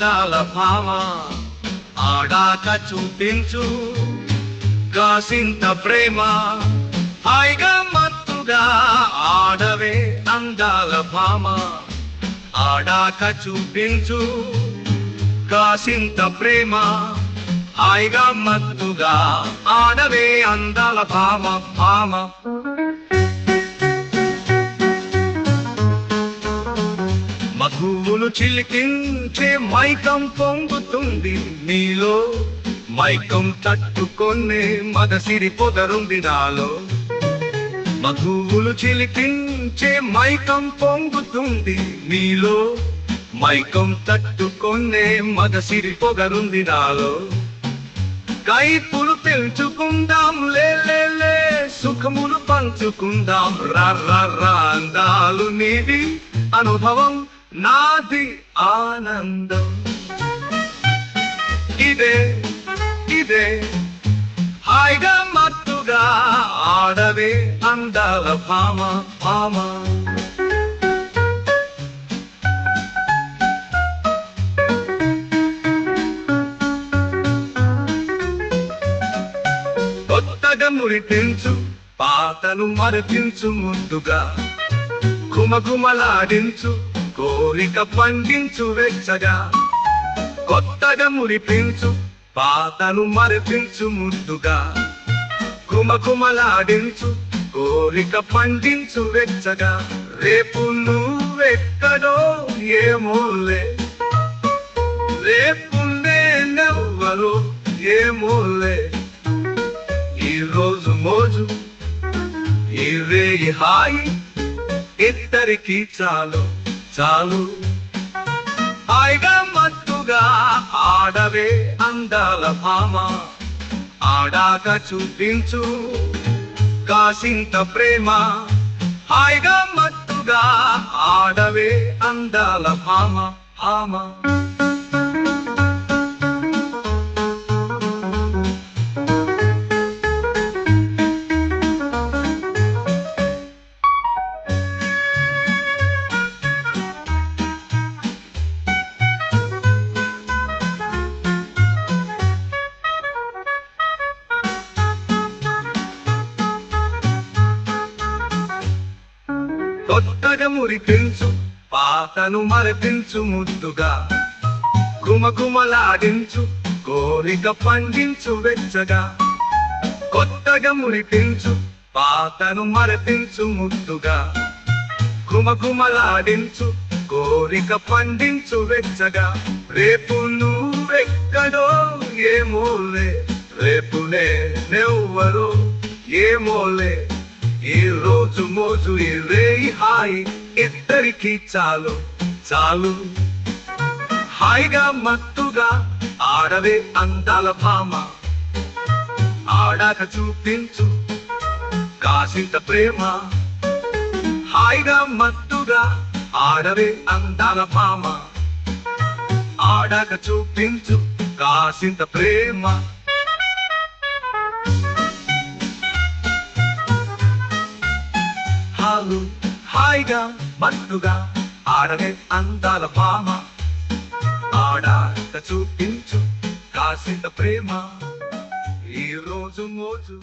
అందాల భామ ఆడాక చూపించు. కాసింత ప్రేమ హాయిగా మత్తుగా ఆడవే అందాల భామ ఆడాక చూపించు కాసింత ప్రేమ హాయిగా మత్తుగా ఆడవే అందాల భామ భామ మధువులు చిలికించే మైకం పొంగుతుంది నీలో. మైకం తట్టుకొనే మదసిరి పొదరుంది నాలో. మధువులు చిలికించే మైకం పొంగుతుంది నీలో. మైకం తట్టుకొనే మదసిరి పొగరుంది నాలో. కైపులు పెంచుకుందాం లే సుఖములు పంచుకుందాం. రా రా అందాలు నీది అనుభవం నాది ఆనందం. ఇదే ఇదే. హాయిగా మత్తుగా ఆడవే అందాల భామ భామ. కొత్తగా మురిపించు పాతను మరపించు ముందుగా. కుమకుమలాడించు కోరిక పండించు వెచ్చగా కొత్తగా మురిపించు పాతను మరిపించు ముద్దుగా కుమకుమలాడించు కోరిక పండించు వెచ్చగా. రేపు నువ్వెక్కడో ఏమోలే రేపు నేనెవ్వరు ఏమోలే. ఈ రోజు మోజు ఈ రేయి హాయి ఇద్దరికి చాలు. చాలు. హాయిగా మత్తుగా ఆడవే అందాల భామ. ఆడాక చూపించు కాసింత ప్రేమ. హాయిగా మత్తుగా ఆడవే అందాల భామ భామ. కొత్తగా మురిపించు పాతను మరపించు ముద్దుగా. కుమకుమలాడించు కోరిక పండించు వెచ్చగా. కొత్తగా మురిపించు పాతను మరపించు ముద్దుగా. కుమకుమలాడించు కోరిక పండించు వెచ్చగా. రేపు నువ్వెక్కడో ఏమోలే రేపు నేనెవ్వరో ఏమోలే. ఈ రోజు మోజు ఈ హాయ్ హాయి? ఇద్దరికి చాలు చాలు. హాయిగా మత్తుగా ఆడవే అందాల భామ. ఆడాక చూపించు కాసింత ప్రేమ. హాయిగా మత్తుగా ఆడవే అందాల భామ. ఆడాక చూపించు కాసింత ప్రేమ. అందాలు హాయిగా మత్తుగా ఆడనే అందాల భామ. ఆడాక చూపించు కాసింత ప్రేమ. ఈ రోజు మోజు